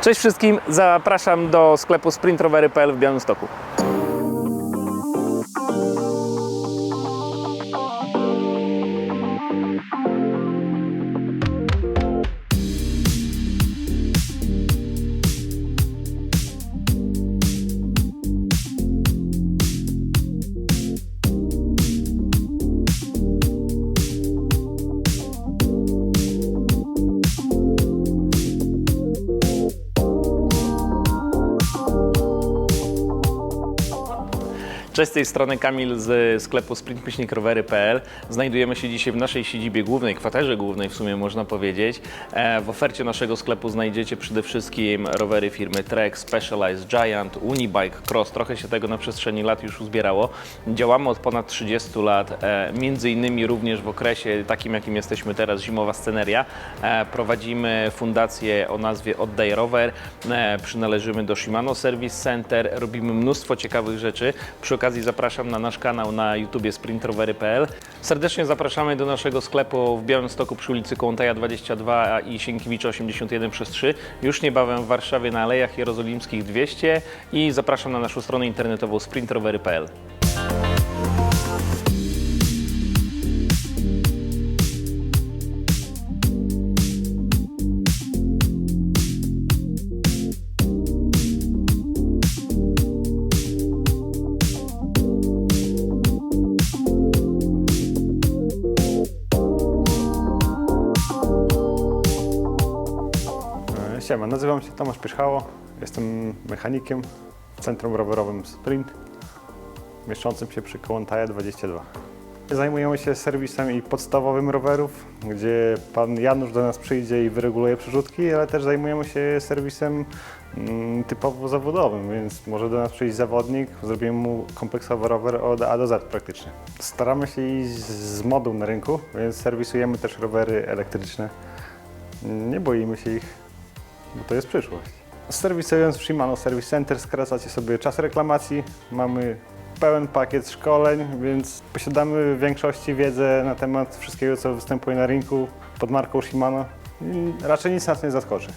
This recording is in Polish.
Cześć wszystkim, zapraszam do sklepu sprintrowery.pl w Białymstoku. Cześć, z tej strony Kamil z sklepu sprint-rowery.pl. Znajdujemy się dzisiaj w naszej siedzibie głównej, kwaterze głównej w sumie można powiedzieć. E, W ofercie naszego sklepu znajdziecie przede wszystkim rowery firmy Trek, Specialized, Giant, Unibike, Cross. Trochę się tego na przestrzeni lat już uzbierało. Działamy od ponad 30 lat, e, między innymi również w okresie takim, jakim jesteśmy teraz, zimowa sceneria. E, Prowadzimy fundację o nazwie Oddaj Rower, przynależymy do Shimano Service Center, robimy mnóstwo ciekawych rzeczy. Przy okazji zapraszam na nasz kanał na YouTubie sprintrowery.pl. Serdecznie zapraszamy do naszego sklepu w Białymstoku przy ulicy Kołątaja 22 i Sienkiewicza 81 przez 3. Już niebawem w Warszawie na Alejach Jerozolimskich 200 i zapraszam na naszą stronę internetową sprintrowery.pl. Siema, nazywam się Tomasz Pierzchało, jestem mechanikiem w Centrum Rowerowym Sprint, mieszczącym się przy Kołątaja 22. Zajmujemy się serwisem i podstawowym rowerów, gdzie pan Janusz do nas przyjdzie i wyreguluje przerzutki, ale też zajmujemy się serwisem mm, typowo zawodowym, więc może do nas przyjść zawodnik, zrobimy mu kompleksowy rower od A do Z praktycznie. Staramy się iść z modą na rynku, więc serwisujemy też rowery elektryczne. Nie boimy się ich, bo to jest przyszłość. Serwisując w Shimano Service Center skracacie sobie czas reklamacji, mamy pełen pakiet szkoleń, więc posiadamy w większości wiedzę na temat wszystkiego, co występuje na rynku pod marką Shimano. I Raczej nic nas nie zaskoczy.